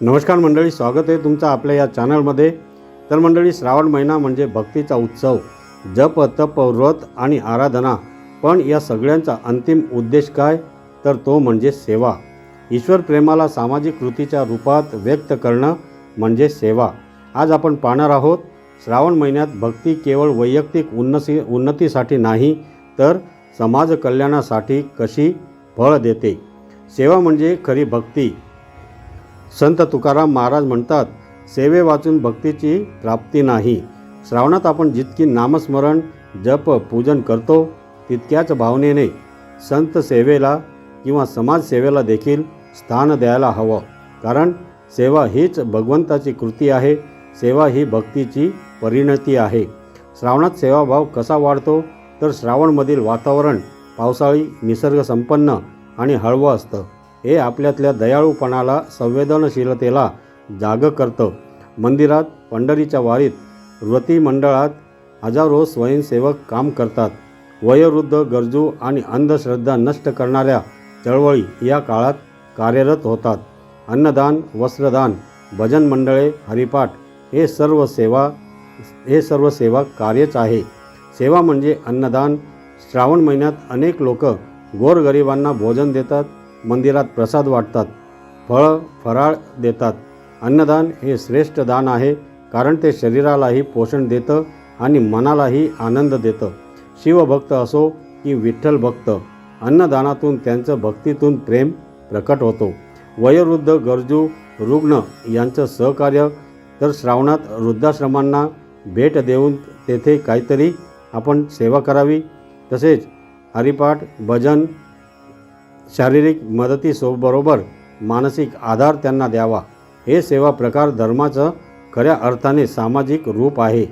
नमस्कार मंडळी स्वागत आहे तुमचं आपल्या या चॅनलमध्ये. तर मंडळी श्रावण महिना म्हणजे भक्तीचा उत्सव जप तप व्रत आणि आराधना. पण या सगळ्यांचा अंतिम उद्देश काय? तर तो म्हणजे सेवा. ईश्वर प्रेमाला सामाजिक कृतीच्या रूपात व्यक्त करणं म्हणजे सेवा. आज आपण पाहणार आहोत श्रावण महिन्यात भक्ती केवळ वैयक्तिक उन्नती उन्नतीसाठी नाही तर समाज कल्याणासाठी कशी फळ देते? सेवा म्हणजे खरी भक्ती. संत तुकाराम महाराज म्हणतात सेवे वाचून भक्तीची प्राप्ती नाही. श्रावणात आपण जितकी नामस्मरण जप पूजन करतो तितक्याच भावनेने संत सेवेला किंवा समाजसेवेला देखील स्थान द्यायला हवं. कारण सेवा हीच भगवंताची कृती आहे सेवा ही भक्तीची परिणती आहे. श्रावणात सेवाभाव कसा वाढतो तर श्रावणमधील वातावरण पावसाळी निसर्गसंपन्न आणि हळवं असतं. हे आपल्यातल्या दयाळूपणाला संवेदनशीलतेला जाग करतं. मंदिरात पंढरीच्या वारीत व्रती मंडळात हजारो स्वयंसेवक काम करतात. वयोवृद्ध गरजू आणि अंधश्रद्धा नष्ट करणाऱ्या चळवळी या काळात कार्यरत होतात. अन्नदान वस्त्रदान भजन मंडळे हरिपाठ हे सर्व सेवा हे सर्व सेवा कार्यच आहे. सेवा म्हणजे अन्नदान. श्रावण महिन्यात अनेक लोक गोरगरिबांना भोजन देतात. मंदिरात प्रसाद वाटतात फळं फराळ देतात. अन्नदान हे श्रेष्ठ दान आहे कारण ते शरीरालाही पोषण देतं आणि मनालाही आनंद देतं. शिवभक्त असो की विठ्ठल भक्त अन्नदानातून त्यांचं भक्तीतून प्रेम प्रकट होतो. वयोवृद्ध गरजू रुग्ण यांचं सहकार्य तर श्रावणात वृद्धाश्रमांना भेट देऊन तेथे काहीतरी आपण सेवा करावी. तसेच हरिपाठ भजन शारीरिक मदतीसोबरोबर मानसिक आधार त्यांना द्यावा. हे सेवा प्रकार धर्माचं खऱ्या अर्थाने सामाजिक रूप आहे.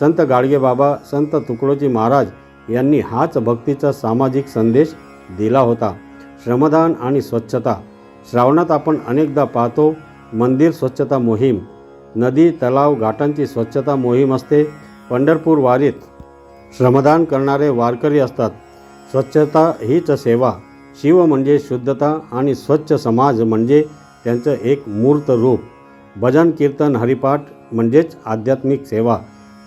संत गाडगेबाबा संत तुकडोजी महाराज यांनी हाच भक्तीचा सामाजिक संदेश दिला होता. श्रमदान आणि स्वच्छता. श्रावणात आपण अनेकदा पाहतो मंदिर स्वच्छता मोहीम. नदी तलाव घाटांची स्वच्छता मोहीम असते. पंढरपूर वारीत श्रमदान करणारे वारकरी असतात. स्वच्छता हीच सेवा. शिव म्हणजे शुद्धता आणि स्वच्छ समाज म्हणजे त्यांचं एक मूर्त रूप. भजन कीर्तन हरिपाठ म्हणजेच आध्यात्मिक सेवा.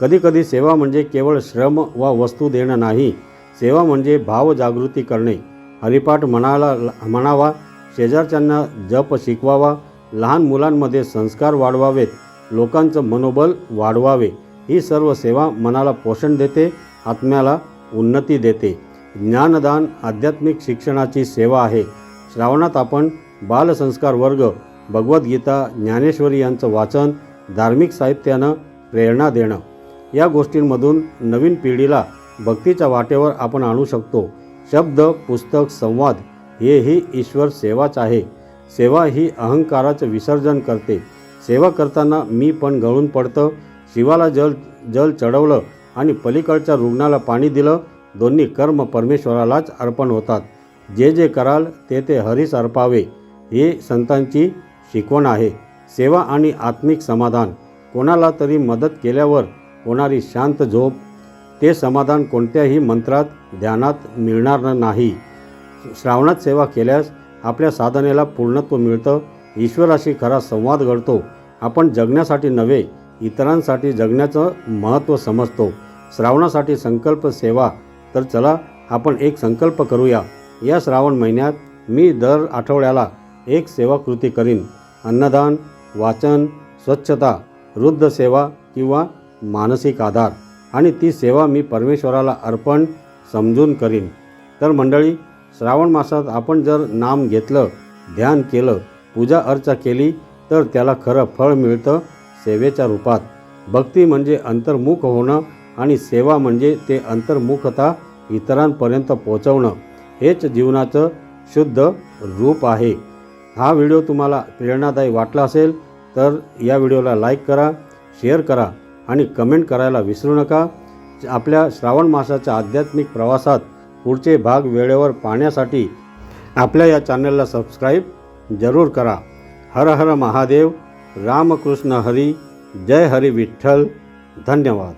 कधीकधी सेवा म्हणजे केवळ श्रम वा वस्तू देणं नाही सेवा म्हणजे भावजागृती करणे. हरिपाठ म्हणाला म्हणावा शेजारच्यांना जप शिकवावा लहान मुलांमध्ये संस्कार वाढवावेत लोकांचं मनोबल वाढवावे. ही सर्व सेवा मनाला पोषण देते आत्म्याला उन्नती देते. ज्ञानदान आध्यात्मिक शिक्षणाची सेवा आहे. श्रावणात आपण बालसंस्कार वर्ग भगवद्गीता ज्ञानेश्वरी यांचं वाचन धार्मिक साहित्यानं प्रेरणा देणं. या गोष्टींमधून नवीन पिढीला भक्तीच्या वाटेवर आपण आणू शकतो. शब्द पुस्तक संवाद हेही ईश्वर सेवाच आहे. सेवा ही अहंकाराचं विसर्जन करते. सेवा करताना मी पण गळून पडतं. शिवाला जल जल चढवलं आणि पलीकडच्या रुग्णाला पाणी दिलं दोन्ही कर्म परमेश्वरालाच अर्पण होतात. जे जे कराल ते ते हरीस अर्पावे हे संतांची शिकवण आहे. सेवा आणि आत्मिक समाधान. कोणाला तरी मदत केल्यावर होणारी शांत झोप ते समाधान कोणत्याही मंत्रात ध्यानात मिळणार नाही. श्रावणात सेवा केल्यास आपल्या साधनेला पूर्णत्व मिळतं. ईश्वराशी खरा संवाद घडतो. आपण जगण्यासाठी नव्हे इतरांसाठी जगण्याचं महत्त्व समजतो. श्रावणासाठी संकल्प सेवा तर चला आपण एक संकल्प करूया. या श्रावण महिन्यात मी दर आठवड्याला एक सेवाकृती करीन. अन्नदान वाचन स्वच्छता वृद्ध सेवा किंवा मानसिक आधार. आणि ती सेवा मी परमेश्वराला अर्पण समजून करीन. तर मंडळी श्रावण मासात आपण जर नाम घेतलं ध्यान केलं पूजा अर्चा केली तर त्याला खरं फळ मिळतं सेवेच्या रूपात. भक्ती म्हणजे अंतर्मुख होणं आणि सेवा म्हणजे ते अंतर्मुखता इतरांपर्यंत पोचवणं हेच जीवनाचं शुद्ध रूप आहे. हा व्हिडिओ तुम्हाला प्रेरणादायी वाटला असेल तर या व्हिडिओला लाईक करा शेअर करा आणि कमेंट करायला विसरू नका. आपल्या श्रावण मासाच्या आध्यात्मिक प्रवासात पुढचे भाग वेळेवर पाहण्यासाठी आपल्या या चॅनलला सबस्क्राईब जरूर करा. हर हर महादेव रामकृष्ण हरी जय हरी विठ्ठल. धन्यवाद.